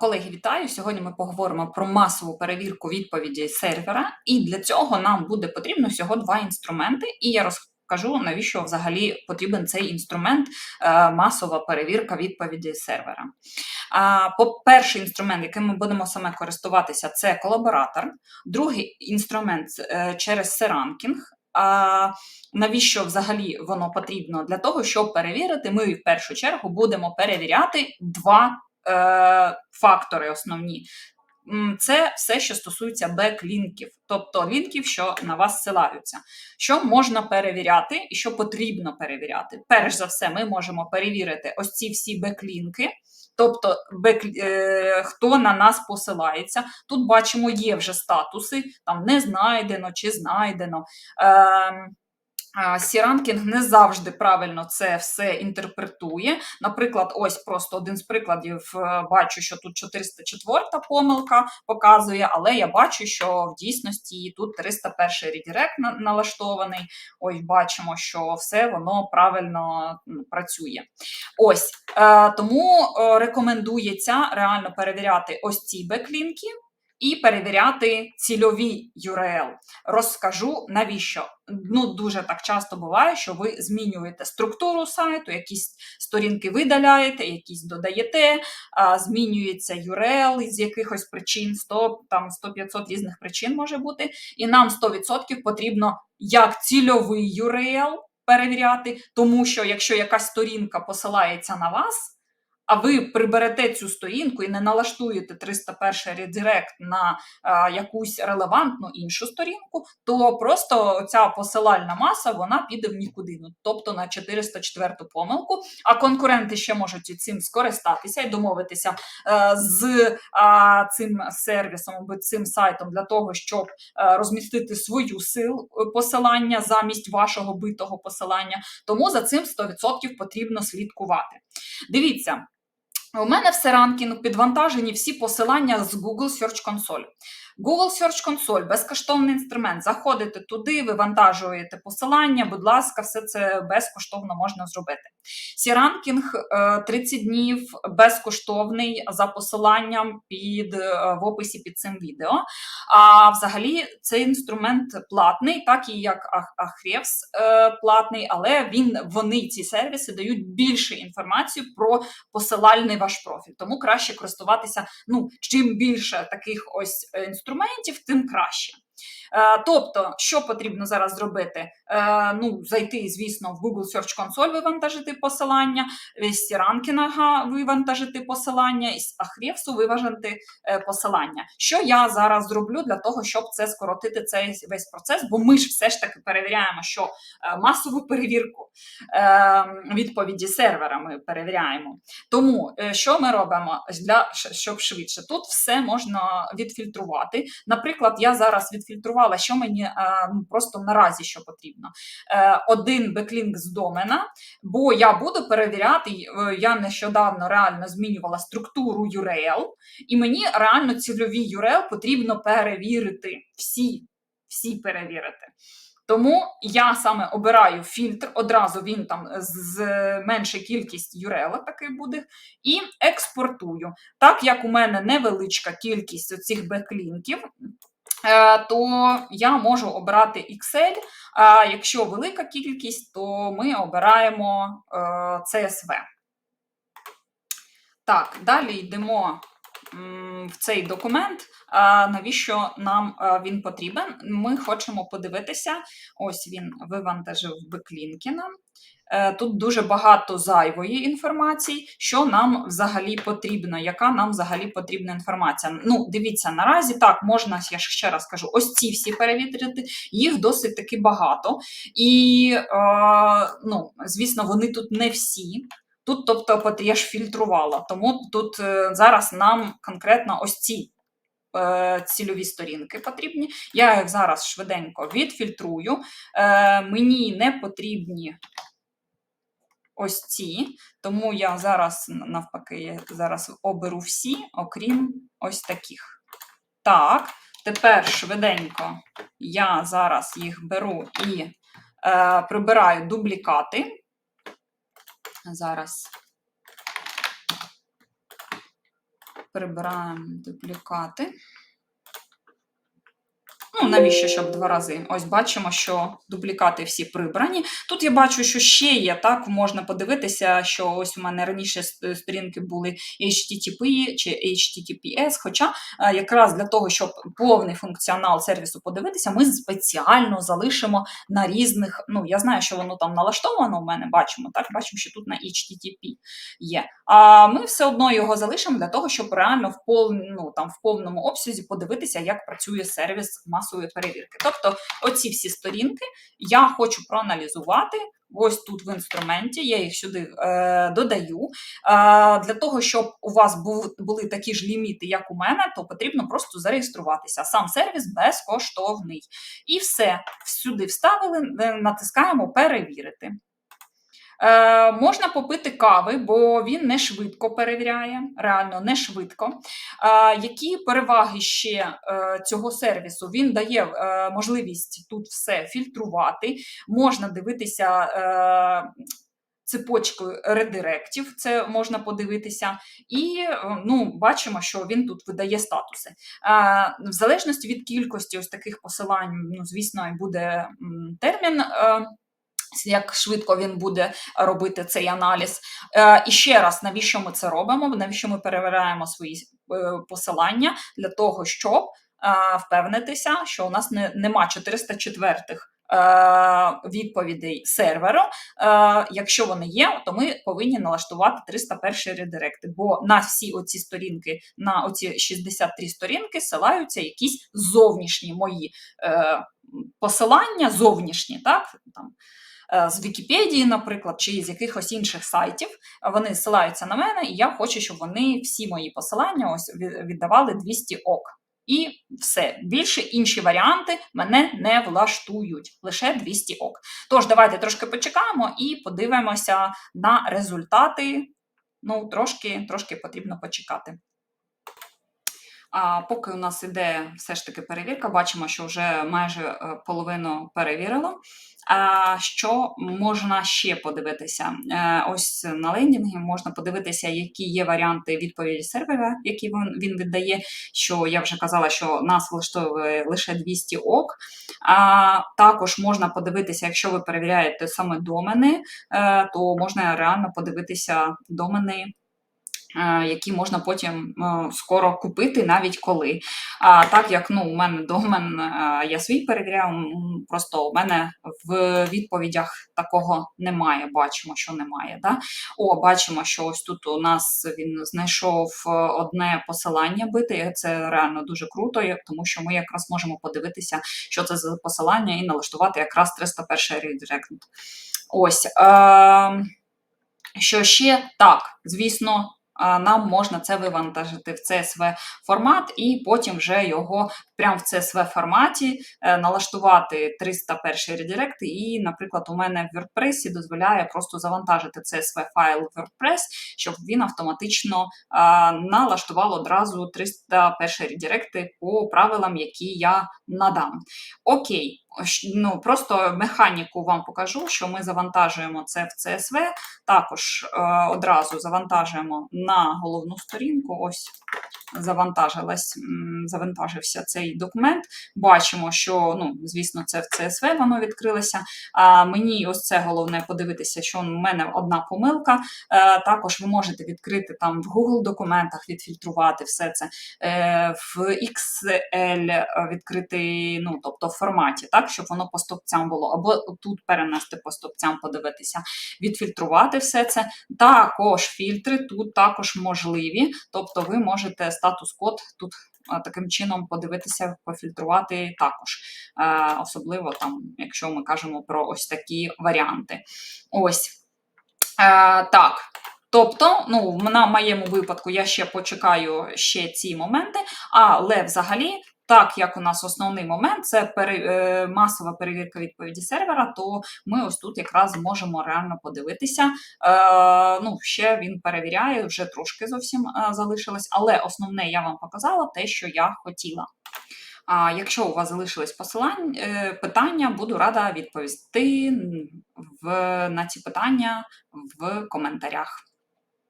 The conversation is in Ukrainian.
Колеги, вітаю! Сьогодні ми поговоримо про масову перевірку відповіді сервера, і для цього нам буде потрібно всього два інструменти, і я розкажу, навіщо взагалі потрібен цей інструмент е, масова перевірка відповіді сервера. По перший інструмент, яким ми будемо саме користуватися, це колаборатор. Другий інструмент е, через серанкінг. А навіщо взагалі воно потрібно? Для того, щоб перевірити, ми в першу чергу будемо перевіряти два фактори основні. Це все, що стосується бек-лінків, тобто лінків, що на вас ссилаються. Що можна перевіряти і що потрібно перевіряти. Перш за все, ми можемо перевірити ось ці всі бек-лінки, тобто бек, е, хто на нас посилається. Тут бачимо, є вже статуси, там не знайдено чи знайдено. Е, Сіранкінг не завжди правильно це все інтерпретує. Наприклад, ось просто один з прикладів е, бачу, що тут 404 помилка показує, але я бачу, що в дійсності тут 301 редирект налаштований. Ось бачимо, що все воно правильно працює. Ось е, тому е, рекомендується реально перевіряти ось ці беклінки і перевіряти цільові URL. Розкажу навіщо. Ну, дуже так часто буває, що ви змінюєте структуру сайту, якісь сторінки видаляєте, якісь додаєте, змінюється URL з якихось причин, 100, там 100-500 різних причин може бути. І нам 100% потрібно як цільовий URL перевіряти, тому що якщо якась сторінка посилається на вас а ви приберете цю сторінку і не налаштуєте 301 редирект на а, якусь релевантну іншу сторінку, то просто ця посилальна маса вона піде в нікуди, ну, тобто на 404 помилку. А конкуренти ще можуть цим скористатися і домовитися а, е, з а, цим сервісом або цим сайтом для того, щоб а, е, розмістити свою сил е, посилання замість вашого битого посилання. Тому за цим 100% потрібно слідкувати. Дивіться. У мене все ранкінг підвантажені всі посилання з Google Search Console. Google Search Console безкоштовний інструмент. Заходите туди, вивантажуєте посилання, будь ласка, все це безкоштовно можна зробити. Сіранкінг 30 днів безкоштовний за посиланням під, е, в описі під цим відео. А взагалі цей інструмент платний, так і як Ahrefs е, платний, але він, вони, ці сервіси, дають більше інформації про посилальний ваш профіль. Тому краще користуватися. ну, Чим більше таких ось інструментів, інструментів, тим краще. Е, тобто, що потрібно зараз зробити? Е, ну, Зайти, звісно, в Google Search Console, вивантажити посилання, з Сіранкінага вивантажити посилання, із Ахрєвсу виважити е, посилання. Що я зараз зроблю для того, щоб це скоротити цей весь процес? Бо ми ж все ж таки перевіряємо, що масову перевірку відповіді сервера ми перевіряємо. Тому що ми робимо для щоб швидше? Тут все можна відфільтрувати. Наприклад, я зараз відфільтрувала, що мені е, ну, просто наразі що потрібно. Е, один беклінк з домена, бо я буду перевіряти, е, я нещодавно реально змінювала структуру URL, і мені реально цільові URL потрібно перевірити всі, всі перевірити. Тому я саме обираю фільтр, одразу він там з меншою кількість URL такий буде, і експортую. Так як у мене невеличка кількість цих беклінків, то я можу обирати Excel, а якщо велика кількість, то ми обираємо е, CSV. Так, далі йдемо в цей документ. Навіщо нам е, він потрібен? Ми хочемо подивитися, ось він вивантажив Беклінкіна. Е, тут дуже багато зайвої інформації, що нам взагалі потрібно, яка нам взагалі потрібна інформація. Ну, дивіться, наразі так, можна, я ще раз кажу, ось ці всі перевірити, їх досить таки багато. І, е, ну, звісно, вони тут не всі. Тут, тобто, я ж фільтрувала, тому тут е, зараз нам конкретно ось ці е, цільові сторінки потрібні. Я їх зараз швиденько відфільтрую. Мені не потрібні ось ці, тому я зараз, навпаки, зараз оберу всі, окрім ось таких. Так, тепер швиденько я зараз їх беру і е, прибираю дублікати. Зараз. Прибираємо дуплікати. Ну, навіщо, щоб два рази? Ось бачимо, що дублікати всі прибрані. Тут я бачу, що ще є, так, можна подивитися, що ось у мене раніше сторінки були HTTP чи HTTPS, хоча е, якраз для того, щоб повний функціонал сервісу подивитися, ми спеціально залишимо на різних, ну, я знаю, що воно там налаштовано у мене, бачимо, так, бачимо, що тут на HTTP є. А ми все одно його залишимо для того, щоб реально в, пол, ну, там, в повному обсязі подивитися, як працює сервіс масової перевірки. Тобто, оці всі сторінки я хочу проаналізувати. Ось тут в інструменті, я їх сюди е, додаю. Е, для того, щоб у вас був, були такі ж ліміти, як у мене, то потрібно просто зареєструватися. Сам сервіс безкоштовний. І все, сюди вставили, е, натискаємо перевірити. Е, можна попити кави, бо він не швидко перевіряє, реально не швидко. Е, які переваги ще е, цього сервісу? Він дає е, можливість тут все фільтрувати, можна дивитися. Е, Цепочкою редиректів, це можна подивитися, і е, ну, бачимо, що він тут видає статуси. Е, В залежності від кількості ось таких посилань, ну, звісно, буде термін. Як швидко він буде робити цей аналіз. Е, І ще раз, навіщо ми це робимо? Навіщо ми перевіряємо свої е, посилання для того, щоб е, впевнитися, що у нас не, нема 404-х е, відповідей серверу. Якщо вони є, то ми повинні налаштувати 301 редиректи, бо на всі оці сторінки, на оці 63 сторінки силаються якісь зовнішні мої посилання, зовнішні, так? Там, з Вікіпедії, наприклад, чи з якихось інших сайтів. Вони ссилаються на мене, і я хочу, щоб вони всі мої посилання ось віддавали 200 ок. І все. Більше інші варіанти мене не влаштують. Лише 200 ок. Тож, давайте трошки почекаємо і подивимося на результати. Ну, трошки, трошки потрібно почекати. А поки у нас іде все ж таки перевірка, бачимо, що вже майже е, половину перевірило. А що можна ще подивитися? Е, Ось на лендінгі можна подивитися, які є варіанти відповіді сервера, які він, віддає. Що я вже казала, що нас влаштовує лише 200 ок. А також можна подивитися, якщо ви перевіряєте саме домени, е, то можна реально подивитися домени які можна потім е, скоро купити, навіть коли. А так як ну, у мене домен, е, я свій перевіряю, просто у мене в відповідях такого немає. Бачимо, що немає. Да? О, бачимо, що ось тут у нас він знайшов е, одне посилання бите. і Це реально дуже круто, тому що ми якраз можемо подивитися, що це за посилання, і налаштувати якраз 301 редирект. Ось. Е, що ще так, звісно, нам можна це вивантажити в CSV формат, і потім вже його прямо в CSV форматі е, налаштувати 301 редирект. І, наприклад, у мене в WordPress дозволяє просто завантажити CSV файл в WordPress, щоб він автоматично налаштував одразу 301 редиректи по правилам, які я надам. Окей, ну просто механіку вам покажу, що ми завантажуємо це в CSV, також е, одразу завантажуємо на головну сторінку. Ось завантажилась, завантажився цей документ. Бачимо, що, ну, звісно, це в CSV воно відкрилося. А мені ось це головне подивитися, що у мене одна помилка. Е, також ви можете відкрити там в Google документах, відфільтрувати все це, е, в XL відкрити, ну, тобто в форматі, так, щоб воно по стопцям було, або тут перенести по стопцям, подивитися, відфільтрувати все це. Також фільтри тут також можливі, тобто ви можете статус-код тут таким чином подивитися, пофільтрувати також, е, особливо там, якщо ми кажемо про ось такі варіанти. Ось е, так. Тобто, ну, на моєму випадку я ще почекаю ще ці моменти, але взагалі, так як у нас основний момент це пере, е, масова перевірка відповіді сервера, то ми ось тут якраз зможемо реально подивитися. Е, ну, ще він перевіряє, вже трошки зовсім е, залишилось, але основне я вам показала те, що я хотіла. А якщо у вас залишились посилання, е, питання, буду рада відповісти в, на ці питання в коментарях.